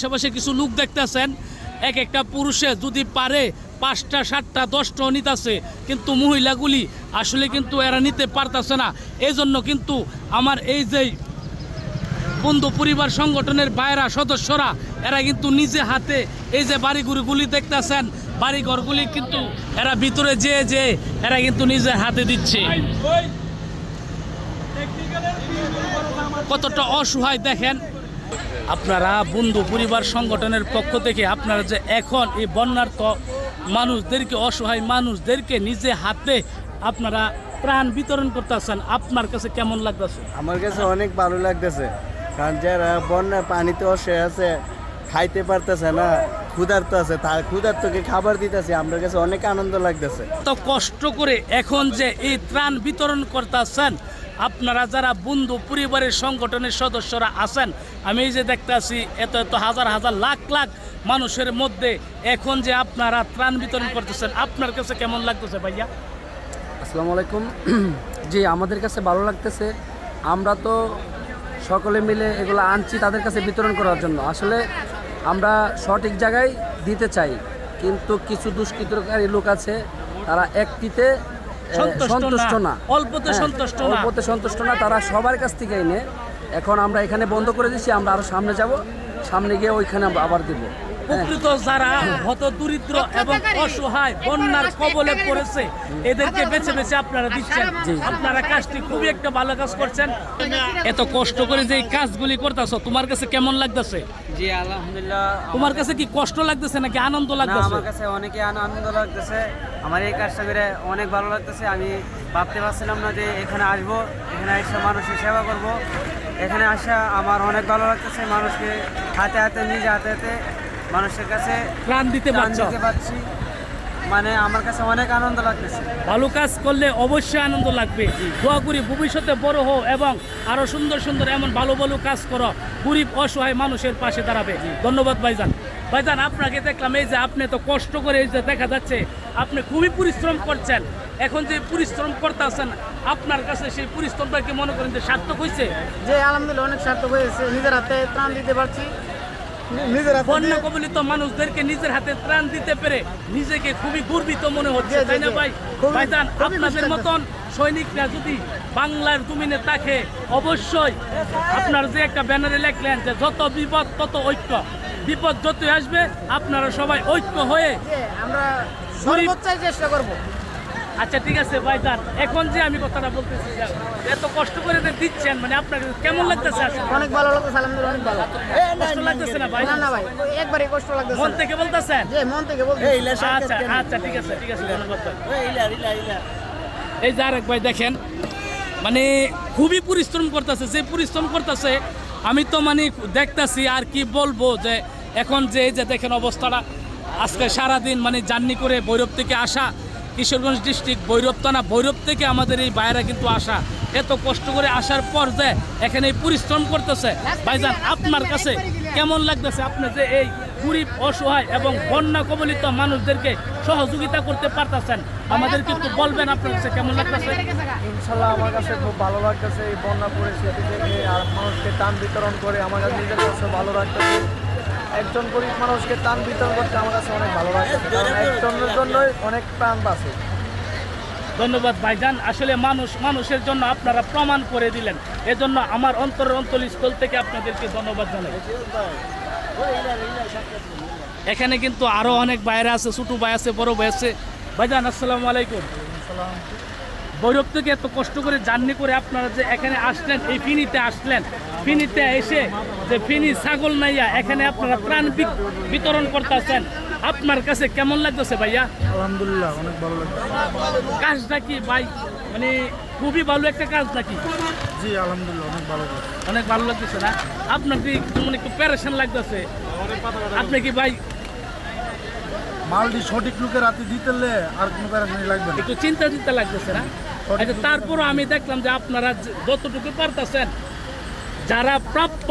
আশেপাশে কিছু লোক দেখতেছেন, এক একটা পুরুষে যদি পারে পাঁচটা, সাতটা দশটা নিতেছে, কিন্তু মহিলাগুলি আসলে কিন্তু এরা নিতে পারতেছে না। এই জন্য কিন্তু আমার এই যে বন্ধু পরিবার সংগঠনের বাইরা সদস্যরা, এরা কিন্তু নিজে হাতে এই যে বাড়িগুড়িগুলি দেখতেছেন, বাড়িঘরগুলি কিন্তু এরা ভিতরে যে যে এরা কিন্তু নিজের হাতে দিচ্ছে। কতটা অসহায় দেখেন আপনারা বন্ধু পরিবার সংগঠনের পক্ষ থেকে আপনারা যে এখন এই বন্যার্থ মানুষদেরকে অসহায় মানুষদেরকে নিজে হাতে আপনারা ত্রাণ বিতরণ করতেছেন আপনার কাছে কেমন লাগতেছে? আমার কাছে অনেক ভালো লাগতেছে কারণ যারা বন্যা পানিতে অসহায় আছে খাইতে পারতেছে না ক্ষুধার্ত আছে তার ক্ষুধার্তকে খাবার দিতেছে আমার কাছে অনেক আনন্দ লাগতেছে। তো কষ্ট করে এখন যে এই ত্রাণ বিতরণ করতেছেন আপনারা যারা বন্ধু পরিবারের সংগঠনের সদস্যরা আছেন, আমি এই যে দেখতে আছি এত এত হাজার হাজার লাখ লাখ মানুষের মধ্যে এখন যে আপনারা ত্রাণ বিতরণ করতেছেন, আপনার কাছে কেমন লাগতেছে ভাইয়া? আসসালামু আলাইকুম। জি, আমাদের কাছে ভালো লাগতেছে। আমরা তো সকলে মিলে এগুলো আনছি তাদের কাছে বিতরণ করার জন্য। আসলে আমরা সঠিক জায়গায় দিতে চাই, কিন্তু কিছু দুষ্কৃতকারী লোক আছে, তারা একটিতে সন্তুষ্ট না। অল্পতে হ্যাঁ, সন্তুষ্ট না। অল্পতে সন্তুষ্ট না তারা সবার কাছ থেকে এনে এখন আমরা এখানে বন্ধ করে দিচ্ছি আমরা আরও সামনে যাব সামনে গিয়ে ওইখানে আবার দিব। হ্যাঁ। প্রকৃত যারা হত দরিদ্র এবং অসহায় বন্যার কবলে পড়েছে এদেরকে বেছে বেছে আপনারা দিচ্ছেন। আপনারা কাজটি খুবই একটা ভালো কাজ করছেন। এত কষ্ট করে যে এই কাজগুলি করতেছ তোমার কাছে কেমন লাগতেছে? জি আলহামদুলিল্লাহ তোমার কাছে কি কষ্ট লাগতেছে নাকি আনন্দ লাগতেছে আমার কাছে অনেক আনন্দ লাগতেছে। আমার এই কাজটা করে অনেক ভালো লাগতেছে। আমি ভাবতে পারছিলাম না যে এখানে আসব এখানে এসে মানুষের সেবা করব। এখানে আসা আমার অনেক ভালো লাগতেছে মানুষকে হাতে হাতে নিজে হাতে হাতে মানুষের কাছে প্রাণ দিতে দিতে পারছি। মানে আমার কাছে অনেক আনন্দ লাগতেছে। ভালো কাজ করলে অবশ্যই আনন্দ লাগবে। দোয়া করি ভবিষ্যতে বড় হও এবং আরও সুন্দর সুন্দর এমন ভালো ভালো কাজ করো। গরিব অসহায় মানুষের পাশে দাঁড়াবে। ধন্যবাদ ভাইজান। ভাইজান আপনাকে দেখলাম এই যে আপনি তো কষ্ট করে এই যে দেখা যাচ্ছে আপনি খুবই পরিশ্রম করছেন। এখন যে পরিশ্রম করতেছেন আপনার কাছে সেই পরিশ্রমটা কি মনে করেন যে সার্থক হয়েছে? যে আলহামদুলিল্লাহ অনেক সার্থক হয়েছে নিজের হাতে ত্রাণ দিতে পারছি। নিজের হাতে বন্যা কবলিত মানুষদেরকে নিজের হাতে ত্রাণ দিতে পেরে নিজেকে খুবই গর্বিত মনে হচ্ছে তাই না ভাই? ভাইজান আপনাদের মতন সৈনিকরা যদি বাংলার জমিনে থাকে অবশ্যই আপনার যে একটা ব্যানারে লেখলেন যে যত বিপদ তত ঐক্য। বিপদ যতই আসবে আপনারা সবাই ঐক্য হয়ে আমরা চেষ্টা করব। আচ্ছা ঠিক আছে ভাইজান এখন যে আমি কথাটা বলতেছি এত কষ্ট করে দিচ্ছেন মানে আপনার কেমন লাগতেছে অনেক ভালো লাগতেছে আলহামদুলিল্লাহ অনেক ভালো। কষ্ট লাগতেছে না ভাই। না না ভাই। একবারই কষ্ট লাগতেছে। মন থেকে বলতেছেন? যে মন থেকে আচ্ছা আচ্ছা ঠিক আছে ঠিক আছে ধন্যবাদ এই যে আরেক ভাই দেখেন মানে খুবই পরিশ্রম করতেছে যে পরিশ্রম করতেছে আমি তো মানে দেখতাছি আর কি বলব যে এখন যে এই যে দেখেন অবস্থাটা আজকে সারাদিন মানে জার্নি করে ভৈরব থেকে আসা কিশোরগঞ্জ ডিস্ট্রিক্ট ভৈরব থানা ভৈরব থেকে আমাদের এই বাইরা কিন্তু আসা। এত কষ্ট করে আসার পর যে এখানে পরিশ্রম করতেছে। ভাইজান আপনার কাছে কেমন লাগতেছে? আপনি যে এই গরিব অসহায় এবং বন্যা কবলিত মানুষদেরকে সহযোগিতা করতে পারতেছেন। আমাদের কিন্তু বলবেন আপনার কাছে কেমন লাগতেছে? ইনশাল্লাহ আমার কাছে খুব ভালো লাগতেছে এই বন্যা পরিস্থিতি থেকে আর মানুষকে টান বিতরণ করে আমার কাছে নিজের কাছে ভালো লাগতেছে। একজন গরিব মানুষকে টান বিতরণ করতে আমার কাছে অনেক ভালো লাগতেছে কারণ একজনের জন্যই অনেক প্রাণ বাঁচে। ধন্যবাদ ভাইজান। আসলে মানুষ মানুষের জন্য আপনারা প্রমাণ করে দিলেন। এজন্য আমার অন্তরের অন্তরস্থল থেকে আপনাদেরকে ধন্যবাদ জানাই। এখানে কিন্তু আরও অনেক বাইরে আছে ছোট ভাই আছে বড় ভাই আছে। ভাইজান আসসালামু আলাইকুম। ভৈরব থেকে এত কষ্ট করে জার্নি করে আপনারা যে এখানে আসলেন এই ফিনিতে আসলেন ফিনিতে এসে যে ফিনি ছাগল নাইয়া এখানে আপনারা প্রাণ বিতরণ করতেছেন আপনার কাছে কেমন লাগতেছে ভাইয়া? আলহামদুলিল্লাহ অনেক ভালো লাগছে কাজটা কি ভাই? মানে খুবই ভালো একটা কাজ নাকি জি আলহামদুলিল্লাহ অনেক ভালো অনেক ভালো লাগতেছে না? আপনার কি একটু প্যারেশন লাগতেছে? আপনি কি ভাই মালটি সঠিক লোকের হাতে দিতে আর কোনো প্যারাশানি লাগবে না। একটু চিন্তা চিন্তা লাগতেছে না? আচ্ছা তারপরও আমি দেখলাম যে আপনারা যতটুকু পারতেছেন যারা প্রাপ্য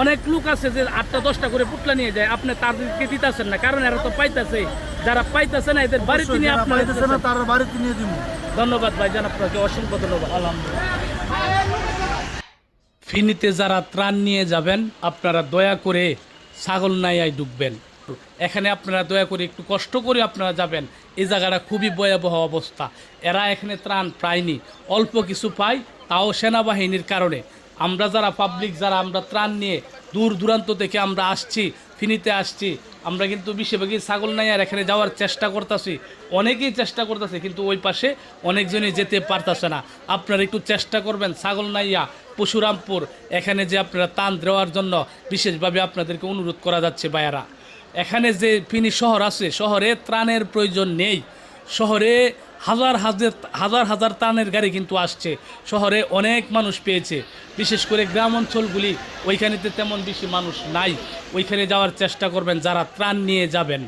অনেক লোক আছে যে আটটা দশটা করে পুটলা নিয়ে যায় আপনি তাদেরকে দিতেছেন না। কারণ এরা তো পাইতেছে। যারা পাইতেছে না এদের বাড়িতে নিয়ে আপনারা ধন্যবাদ ভাইজান আপনাকে অসংখ্য ধন্যবাদ। আলহামদুলিল্লাহ। ফিনিতে যারা ত্রাণ নিয়ে যাবেন, আপনারা দয়া করে ছাগল নাইয়ায় ডুববেন। এখানে আপনারা দয়া করে একটু কষ্ট করে আপনারা যাবেন। এই জায়গাটা খুবই ভয়াবহ অবস্থা। এরা এখানে ত্রাণ পায়নি। অল্প কিছু পায়, তাও সেনাবাহিনীর কারণে। আমরা যারা পাবলিক যারা আমরা ত্রাণ নিয়ে দূর দূরান্ত থেকে আমরা আসছি, ফিনিতে আসছি আমরা কিন্তু বেশিরভাগই ছাগল নাই আর এখানে যাওয়ার চেষ্টা করতেছি, অনেকেই চেষ্টা করতেছে, কিন্তু ওই পাশে অনেকজনই যেতে পারতেছে না। আপনারা একটু চেষ্টা করবেন, ছাগল নাইয়া পশুরামপুর, এখানে যে আপনারা তান দেওয়ার জন্য বিশেষভাবে আপনাদেরকে অনুরোধ করা যাচ্ছে বায়ারা এখানে যে ফিনি শহর আছে, শহরে ত্রাণের প্রয়োজন নেই। শহরে হাজার হাজার হাজার হাজার টানের গাড়ি কিন্তু আসছে। শহরে অনেক মানুষ পেয়েছে। বিশেষ করে গ্রাম অঞ্চলগুলি, ওইখানেতে তেমন বেশি মানুষ নাই। ওইখানে যাওয়ার চেষ্টা করবেন যারা ত্রাণ নিয়ে যাবেন।